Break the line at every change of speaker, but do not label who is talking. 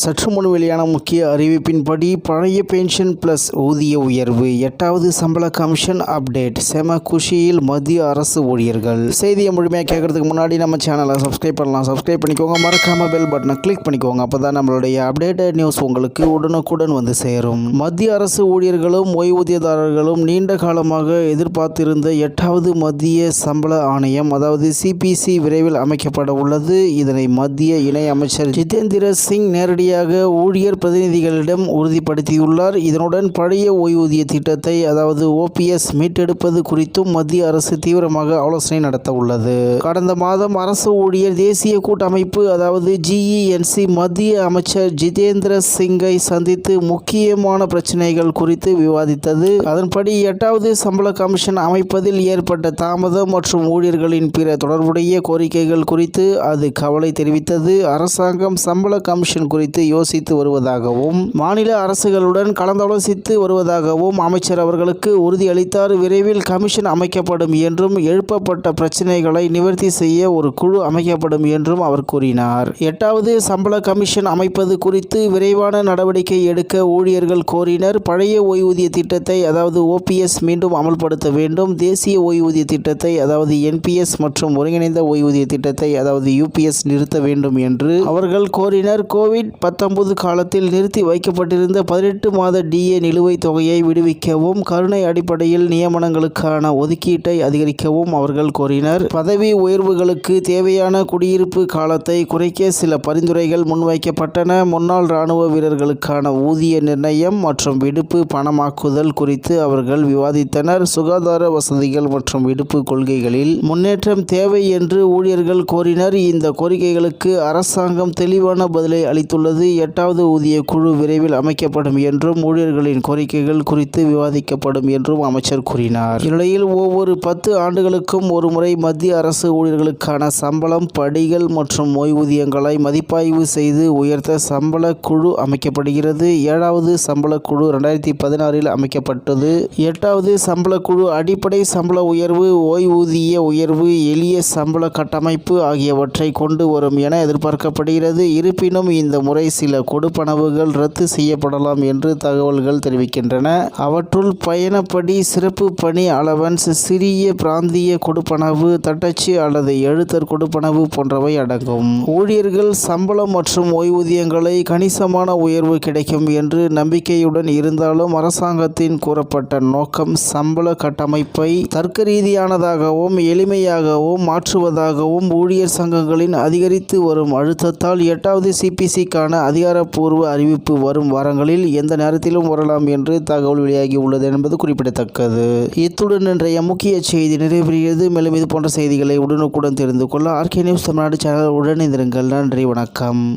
சற்று முன் வெளியான முக்கிய அறிவிப்பின்படி பழைய பென்ஷன் பிளஸ் ஊதிய உயர்வு எட்டாவது சம்பள கமிஷன் அப்டேட் செம குஷியில் மத்திய அரசு ஊழியர்கள். செய்தியை முழுமையாக கேட்கறதுக்கு முன்னாடி நம்ம சேனலை சப்ஸ்கிரைப் பண்ணலாம். சப்ஸ்கிரைப் பண்ணிக்கோங்க. மறக்காம பெல் பட்டனை கிளிக் பண்ணிக்கோங்க. அப்போதான் நம்மளுடைய அப்டேட்டட் நியூஸ் உங்களுக்கு உடனுக்குடன் வந்து சேரும். மத்திய அரசு ஊழியர்களும் ஓய்வூதியதாரர்களும் நீண்ட காலமாக எதிர்பார்த்திருந்த எட்டாவது மத்திய சம்பள ஆணையம் அதாவது சிபிசி விரைவில் அமைக்கப்பட உள்ளது. இதனை மத்திய இணை அமைச்சர் ஜிதேந்திர சிங் நேரடியாக ஊழியர் பிரதிநிதிகளிடம் உறுதிப்படுத்தியுள்ளார். இதனுடன் பழைய ஓய்வூதிய திட்டத்தை அதாவது ஓபிஎஸ் மீட்டெடுப்பது குறித்தும் மத்திய அரசு தீவிரமாக ஆலோசனை நடத்த உள்ளது கடந்த மாதம் அரசு ஊழியர் தேசிய கூட்டமைப்பு அதாவது ஜிஇஎன்சி மத்திய அமைச்சர் ஜிதேந்திர சிங்கை சந்தித்து முக்கியமான பிரச்சனைகள் குறித்து விவாதித்தது. அதன்படி எட்டாவது சம்பள கமிஷன் அமைப்பதில் ஏற்பட்ட தாமதம் மற்றும் ஊழியர்களின் பிற தொடர்புடைய கோரிக்கைகள் குறித்து அது கவலை தெரிவித்தது. அரசாங்கம் சம்பள கமிஷன் குறித்து யோசித்து வருவதாகவும் மாநில அரசுகளுடன் கலந்தாலோசித்து வருவதாகவும் அமைச்சர் அவர்களுக்கு உறுதியளித்தார். விரைவில் கமிஷன் அமைக்கப்படும் என்றும் எழுப்பப்பட்ட பிரச்சினைகளை நிவர்த்தி செய்ய ஒரு குழு அமைக்கப்படும் என்றும் அவர் கூறினார். எட்டாவது சம்பள கமிஷன் அமைப்பது குறித்து விரைவான நடவடிக்கை எடுக்க ஊழியர்கள் கோரினர். பழைய ஓய்வூதிய திட்டத்தை அதாவது ஓபிஎஸ் மீண்டும் அமல்படுத்த வேண்டும். தேசிய ஓய்வூதிய திட்டத்தை அதாவது என்பிஎஸ் மற்றும் ஒருங்கிணைந்த ஓய்வூதிய திட்டத்தை அதாவது யூபிஎஸ் நிறுத்த வேண்டும் என்று அவர்கள் கோரினர். கோவிட் பத்தொன்பது காலத்தில் நிறுத்தி வைக்கப்பட்டிருந்த பதினெட்டு மாத டிஏ நிலுவைத் தொகையை விடுவிக்கவும் கருணை அடிப்படையில் நியமனங்களுக்கான ஒதுக்கீட்டை அதிகரிக்கவும் அவர்கள் கோரினர். பதவி உயர்வுகளுக்கு தேவையான குடியிருப்பு காலத்தை குறைக்க சில பரிந்துரைகள் முன்வைக்கப்பட்டன. முன்னாள் இராணுவ வீரர்களுக்கான ஊதிய நிர்ணயம் மற்றும் விடுப்பு பணமாக்குதல் குறித்து அவர்கள் விவாதித்தனர். சுகாதார வசதிகள் மற்றும் விடுப்பு கொள்கைகளில் முன்னேற்றம் தேவை என்று ஊழியர்கள் கோரினர். இந்த கோரிக்கைகளுக்கு அரசாங்கம் தெளிவான பதிலை அளித்துள்ளது. எட்டாவது ஊதிய குழு விரைவில் அமைக்கப்படும் என்றும் ஊழியர்களின் கோரிக்கைகள் குறித்து விவாதிக்கப்படும் என்றும் அமைச்சர் கூறினார். இந்நிலையில் ஒவ்வொரு பத்து ஆண்டுகளுக்கும் ஒருமுறை மத்திய அரசு ஊழியர்களுக்கான சம்பளம் படிகள் மற்றும் ஓய்வூதியங்களை மதிப்பாய்வு செய்து உயர்த்த சம்பள குழு அமைக்கப்படுகிறது. ஏழாவது சம்பள குழு ரெண்டாயிரத்தி பதினாறில் அமைக்கப்பட்டது. எட்டாவது சம்பள குழு அடிப்படை சம்பள உயர்வு ஓய்வூதிய உயர்வு எளிய சம்பள கட்டமைப்பு ஆகியவற்றை கொண்டு வரும் என எதிர்பார்க்கப்படுகிறது. இருப்பினும் இந்த முறை சில கொடுப்பனவுகள் ரத்து செய்யப்படலாம் என்று தகவல்கள் தெரிவிக்கின்றன. அவற்றுள் பயணப்படி சிறப்பு பணி அலவன்ஸ் சிறிய பிராந்திய கொடுப்பனவு தட்டச்சு அல்லது எழுத்தர் கொடுப்பனவு போன்றவை அடங்கும். ஊழியர்கள் சம்பளம் மற்றும் ஓய்வூதியங்களை கணிசமான உயர்வு கிடைக்கும் என்று நம்பிக்கையுடன் இருந்தாலும் அரசாங்கத்தின் கூறப்பட்ட நோக்கம் சம்பள கட்டமைப்பை தர்க்க ரீதியானதாகவும் எளிமையாகவும் மாற்றுவதாகவும் ஊழியர் சங்கங்களின் அதிகரித்து வரும் அழுத்தத்தால் எட்டாவது சிபிசிக்கான அதிகாரப்பூர்வ அறிவிப்பு வரும் வாரங்களில் எந்த நேரத்திலும் வரலாம் என்று தகவல் வெளியாகி உள்ளது என்பது குறிப்பிடத்தக்கது. இத்துடன் இன்றைய முக்கிய செய்தி நிறைவேறியது மேலும் இது போன்ற செய்திகளை உடனுக்குடன் தெரிந்து கொள்ள R K news Tamil Nadu channel உடனிருங்கள் நன்றி வணக்கம்.